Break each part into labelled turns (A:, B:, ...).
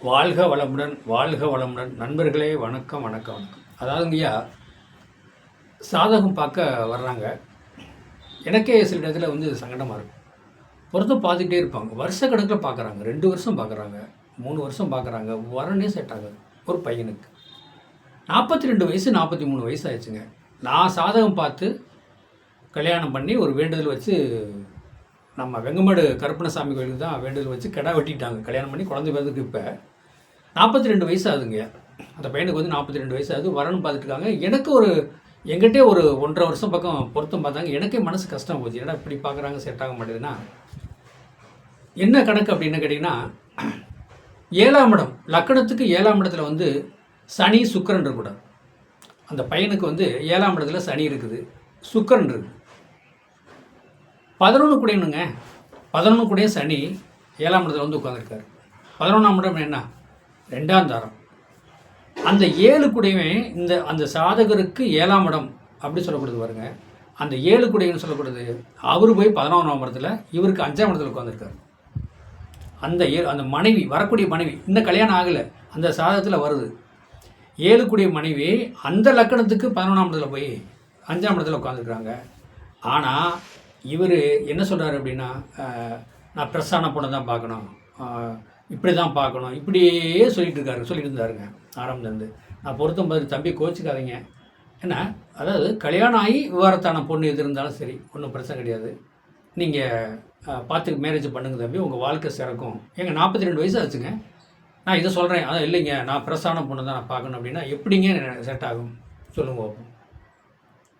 A: வாழ்க வளமுடன் வாழ்க வளமுடன். நண்பர்களே வணக்கம் வணக்கம் வணக்கம். அதாவதுங்கய்யா சாதகம் பார்க்க வர்றாங்க. எனக்கே சில இடத்துல வந்து சங்கடமாக இருக்கும். பொறுத்தும் பார்த்துக்கிட்டே இருப்பாங்க. வருஷ கணக்கில் பார்க்குறாங்க. ரெண்டு வருஷம் பார்க்குறாங்க. மூணு வருஷம் பார்க்குறாங்க. வரனே செட் ஆகுது. ஒரு பையனுக்கு. நாற்பத்தி ரெண்டு வயசு நாற்பத்தி மூணு வயசு ஆயிடுச்சுங்க. நான் சாதகம் பார்த்து கல்யாணம் பண்ணி ஒரு வேண்டுதல் வச்சு நம்ம வெங்கமடு கருப்பணசாமி கோயிலுக்கு தான் வேண்டுதல் வச்சு கிடா வெட்டிட்டாங்க. கல்யாணம் பண்ணி குழந்தை பிறந்ததுக்கு இப்போ நாற்பத்தி ரெண்டு வயசு ஆகுதுங்க அந்த பையனுக்கு வந்து நாற்பத்தி ரெண்டு வயசு ஆகுது வரணும் பார்த்துட்டுருக்காங்க. எனக்கு ஒரு எங்கிட்டே ஒரு ஒன்றரை வருஷம் பக்கம் பொருத்தம் பார்த்தாங்க. எனக்கே மனசு கஷ்டம் போச்சு. ஏன்னா இப்படி பார்க்குறாங்க? செட் ஆக மாட்டேதுன்னா என்ன கணக்கு அப்படின்னு கேட்டிங்கன்னா ஏழாம் இடம் லக்கணத்துக்கு ஏழாம் இடத்துல வந்து சனி சுக்கரன் இருக்கக்கூடாது. அந்த பையனுக்கு வந்து ஏழாம் இடத்துல சனி இருக்குது. சுக்கிரன் இருக்குது பதினொன்று கூடையனுங்க பதினொன்று கூடயே சனி ஏழாம் இடத்துல வந்து உட்காந்துருக்காரு பதினொன்றாம் இடம் என்ன? ரெண்டாம் தாரம். அந்த ஏழு கூடையுமே இந்த அந்த சாதகருக்கு ஏழாம் இடம் அப்படி சொல்லக்கூடாது பாருங்க. அந்த ஏழு கூடையன்னு சொல்லக்கூடாது அவர் போய் பதினொன்றாம் இடத்துல இவருக்கு அஞ்சாம் இடத்துல உட்காந்துருக்காரு அந்த ஏ அந்த மனைவி வரக்கூடிய மனைவி இன்னும் கல்யாணம் ஆகலை. அந்த சாதகத்தில் வருது. ஏழு கூடிய மனைவி அந்த லக்கணத்துக்கு பதினொன்றாம் இடத்துல போய் அஞ்சாம் இடத்துல உட்காந்துருக்குறாங்க ஆனால் இவர் என்ன சொல்கிறார் அப்படின்னா நான் ப்ரெஸ்ஸான பொண்ணை தான் பார்க்கணும். இப்படி தான் பார்க்கணும். இப்படியே சொல்லிட்டு இருக்காரு சொல்லிட்டு இருந்தாருங்க ஆரம்பத்துலேருந்து. நான் பொருத்தம் பார்த்து தம்பி கோச்சிக்காதீங்க. ஏன்னா அதாவது கல்யாணம் ஆகி விவரத்தான பொண்ணு எது இருந்தாலும் சரி ஒன்றும் பிரச்சனை கிடையாது. நீங்கள் பார்த்து மேரேஜ் பண்ணுங்க தம்பி உங்கள் வாழ்க்கை சிறக்கும். எங்கள் நாற்பத்தி ரெண்டு வயசு ஆச்சுங்க. நான் இதை சொல்கிறேன் அதான் இல்லைங்க நான் பிரசான பொண்ணு தான் நான் பார்க்கணும் அப்படின்னா எப்படிங்க செட் ஆகும்? சொல்லுங்க பார்ப்போம்.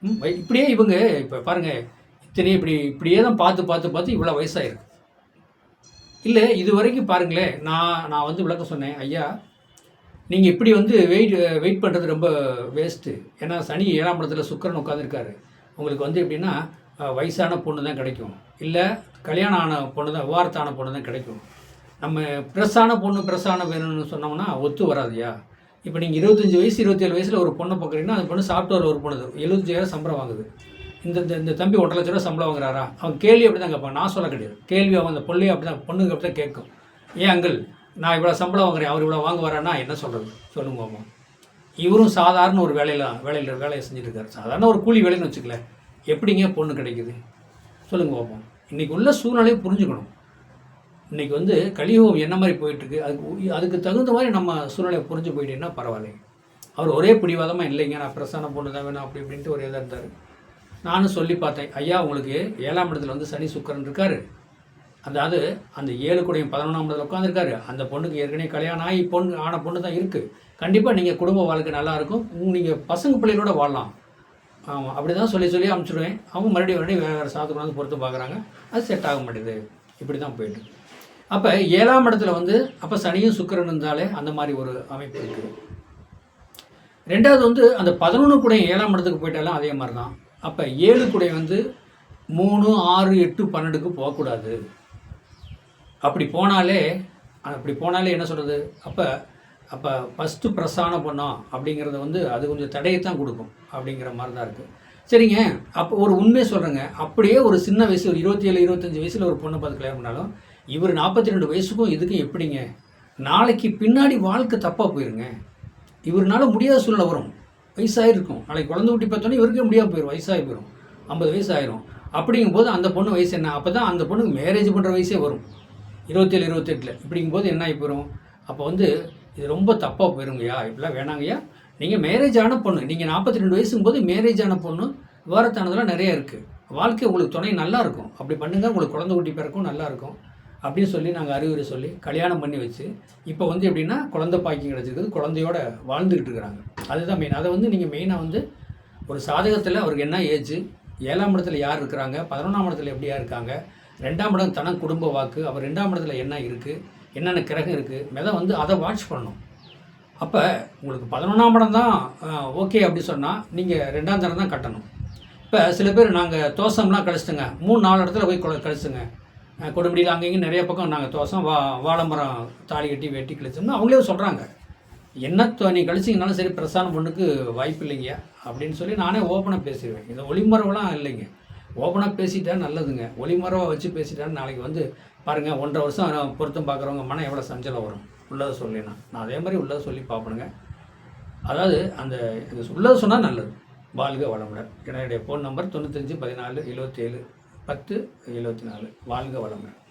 A: ம், இப்படியே இவங்க இப்போ பாருங்கள் சரி இப்படி இப்படியே தான் பார்த்து பார்த்து பார்த்து இவ்வளோ வயசாயிருக்கு. இல்லை இது வரைக்கும் பாருங்களேன் நான் நான் வந்து விளக்கம் சொன்னேன் ஐயா நீங்கள் இப்படி வந்து வெயிட் வெயிட் பண்ணுறது ரொம்ப வேஸ்ட்டு ஏன்னா சனி ஏழாம் இடத்துல சுக்கரன் உட்காந்துருக்காரு உங்களுக்கு வந்து எப்படின்னா வயசான பொண்ணு தான் கிடைக்கும். இல்லை கல்யாணம் ஆன பொண்ணு தான் விவாரத்தான பொண்ணு தான் கிடைக்கும். நம்ம ப்ரெஸ்ஸான பொண்ணு ப்ரெஸ்ஸான வேணும்னு சொன்னோம்னா ஒத்து வராதுயா இப்போ நீங்கள் இருபத்தஞ்சி வயசு இருபத்தேழு வயசில் ஒரு பொண்ணை பார்க்குறீங்கன்னா அந்த பொண்ணு சாஃப்ட்வேர் ஒரு பொண்ணு எழுபத்தஞ்சாயிரம் சம்பளம் வாங்குது. இந்த இந்த- இந்த தம்பி ஒன்றரை லட்ச ரூபா சம்பளம் வாங்குறாரா? அவன் கேள்வி அப்படி தான் கேட்பான். நான் சொல்ல கிடையாது. கேள்வி அவன் அந்த பொண்ணையும் அப்படி தான் பொண்ணுக்கு அப்படி தான் கேட்கும். ஏன் அங்கிள் நான் இவ்வளோ சம்பளம் வாங்குறேன். அவர் இவ்வளோ வாங்குவாரான்னா என்ன சொல்கிறது சொல்லுங்க அம்மா இவரும் சாதாரண ஒரு வேலையில் வேலையில் வேலையை செஞ்சுட்டு இருக்காரு சாதாரண ஒரு கூலி வேலைன்னு வச்சுக்கல எப்படிங்க பொண்ணு கிடைக்குது? சொல்லுங்க பார்ப்போம் இன்றைக்கி உள்ள சூழ்நிலையை புரிஞ்சுக்கணும். இன்றைக்கி வந்து கலியுகம் என்ன மாதிரி போயிட்டுருக்கு? அதுக்கு அதுக்கு தகுந்த மாதிரி நம்ம சூழ்நிலையை புரிஞ்சு போயிட்டீங்கன்னா பரவாயில்லைங்க. அவர் ஒரே பிடிவாதமாக இல்லைங்க. நான் பிரசான பொண்ணு தான் வேணும் அப்படி இப்படின்ட்டு ஒரு இதாக இருந்தார். நானும் சொல்லி பார்த்தேன் ஐயா உங்களுக்கு ஏழாம் இடத்துல வந்து சனி சுக்கரன் இருக்காரு. அதாவது அந்த ஏழு கூடையும் பதினொன்றாம் இடத்துல உட்காந்துருக்காரு அந்த பொண்ணுக்கு ஏற்கனவே கல்யாணம் ஆகி பொண்ணு ஆன பொண்ணு தான் இருக்குது கண்டிப்பாக நீங்கள் குடும்ப வாழ்க்கை நல்லாயிருக்கும் நீங்கள் பசங்க பிள்ளைகளோட வாழலாம். ஆமாம் அப்படி தான் சொல்லி சொல்லி அனுப்பிச்சிடுவேன் அவங்க மறுபடியும் மறுபடியும் வேறு வேறு சாத்து பொறுத்து பார்க்குறாங்க அது செட் ஆக மாட்டேது இப்படி தான் போயிட்டு அப்போ ஏழாம் இடத்துல வந்து அப்போ சனியும் சுக்கிரன் இருந்தாலே அந்த மாதிரி ஒரு அமைப்பு இருக்குது ரெண்டாவது வந்து அந்த பதினொன்று கூட ஏழாம் இடத்துக்கு போயிட்டாலும் அதே மாதிரி தான் அப்போ ஏழு குடை வந்து மூணு ஆறு எட்டு பன்னெண்டுக்கு போகக்கூடாது. அப்படி போனாலே அப்படி போனாலே என்ன சொல்கிறது அப்போ அப்போ ஃபஸ்ட்டு பிரசானம் பண்ணோம் அப்படிங்கிறத வந்து அது கொஞ்சம் தடையை தான் கொடுக்கும் அப்படிங்கிற மாதிரி தான் இருக்குது சரிங்க. அப்போ ஒரு உண்மையை சொல்கிறேங்க அப்படியே ஒரு சின்ன வயசு ஒரு இருபத்தி ஏழு இருபத்தஞ்சி வயசில் ஒரு பொண்ணை பார்த்து கல்யாணம் பண்ணாலும் இவர் நாற்பத்தி ரெண்டு வயசுக்கும் இதுக்கும் எப்படிங்க? நாளைக்கு பின்னாடி வாழ்க்கை தப்பாக போயிருங்க. இவருனால முடியாத சூழ்நிலை வரும். வயசாகிருக்கும் நாளைக்கு குழந்தை குட்டி பார்த்தோன்னே இவருக்கே முடியாது போயிடும் வயசாகி போயிடும் ஐம்பது வயசு ஆயிரும் அப்படிங்கும்போது அந்த பொண்ணு வயசு என்ன? அப்போ தான் அந்த பொண்ணுக்கு மேரேஜ் பண்ணுற வயசே வரும். இருபத்தேழு இருபத்தெட்டில். இப்படிங்கும்போது என்ன ஆகி போயிடும் அப்போ வந்து இது ரொம்ப தப்பாக போயிருங்கய்யா இப்படிலாம் வேணாங்கய்யா நீங்கள் மேரேஜ் ஆன பொண்ணு நீங்கள் நாற்பத்தி ரெண்டு வயசுங்கும் போது மேரேஜ் ஆன பொண்ணு விவரத்தானதெல்லாம் நிறைய இருக்குது வாழ்க்கை உங்களுக்கு துணை நல்லாயிருக்கும் அப்படி பண்ணுங்க உங்களுக்கு குழந்தை குட்டி பிறக்கும் நல்லாயிருக்கும் அப்படின்னு சொல்லி நாங்கள் அறிவுரை சொல்லி கல்யாணம் பண்ணி வச்சு இப்போ வந்து எப்படின்னா குழந்தை பாக்கியம் கிடச்சிருக்குது குழந்தையோட வாழ்ந்துக்கிட்டு இருக்கிறாங்க. அதுதான் மெயின் அதை வந்து நீங்கள் மெயினாக வந்து ஒரு சாதகத்தில் அவருக்கு என்ன ஏஜ் ஏழாம் இடத்துல யார் இருக்கிறாங்க? பதினொன்றாம் இடத்துல எப்படியா இருக்காங்க? ரெண்டாம் இடம் தனம் குடும்ப வாக்கு. அவர் ரெண்டாம் இடத்துல என்ன இருக்குது என்னென்ன கிரகம் இருக்குது மெதை வந்து அதை வாட்ச் பண்ணணும். அப்போ உங்களுக்கு பதினொன்றாம் இடம் தான் ஓகே அப்படி சொன்னால் நீங்கள் ரெண்டாம் தரம் தான் கட்டணும். இப்போ சில பேர் நாங்கள் தோசம்லாம் கழிச்சிட்டுங்க மூணு நாலு இடத்துல போய் கொ- கழிச்சுங்க. கொடுபடியில் அங்கேயும் நிறைய பக்கம் நாங்கள் தோசம் வா வாழைமரம் தாலி கட்டி வெட்டி கழிச்சோம்னா அவங்களே சொல்கிறாங்க என்ன நீ கழிச்சிங்கனாலும் சரி பிரசாரம் பொண்ணுக்கு வாய்ப்பு இல்லைங்க அப்படின்னு சொல்லி நானே ஓப்பனாக பேசிடுவேன். இது ஒளிமரவெல்லாம் இல்லைங்க. ஓப்பனாக பேசிட்டா நல்லதுங்க. ஒளிமரவை வச்சு பேசிட்டா நாளைக்கு வந்து பாருங்கள் ஒன்றரை வருஷம் பொருத்தம் பார்க்குறவங்க மனம் எவ்வளோ சஞ்சலம் வரும். உள்ளதை சொல்லினா. நான் அதே மாதிரி உள்ளதை சொல்லி பார்ப்பணுங்க அதாவது அந்த இது உள்ளதை சொன்னால் நல்லது. வாழ்க வளமுடன். என்னுடைய ஃபோன் நம்பர் தொண்ணூத்தஞ்சு பதினாலு எழுபத்தேழு பத்து எழுபத்தி நாலு. வாழ்க வளமுடன்.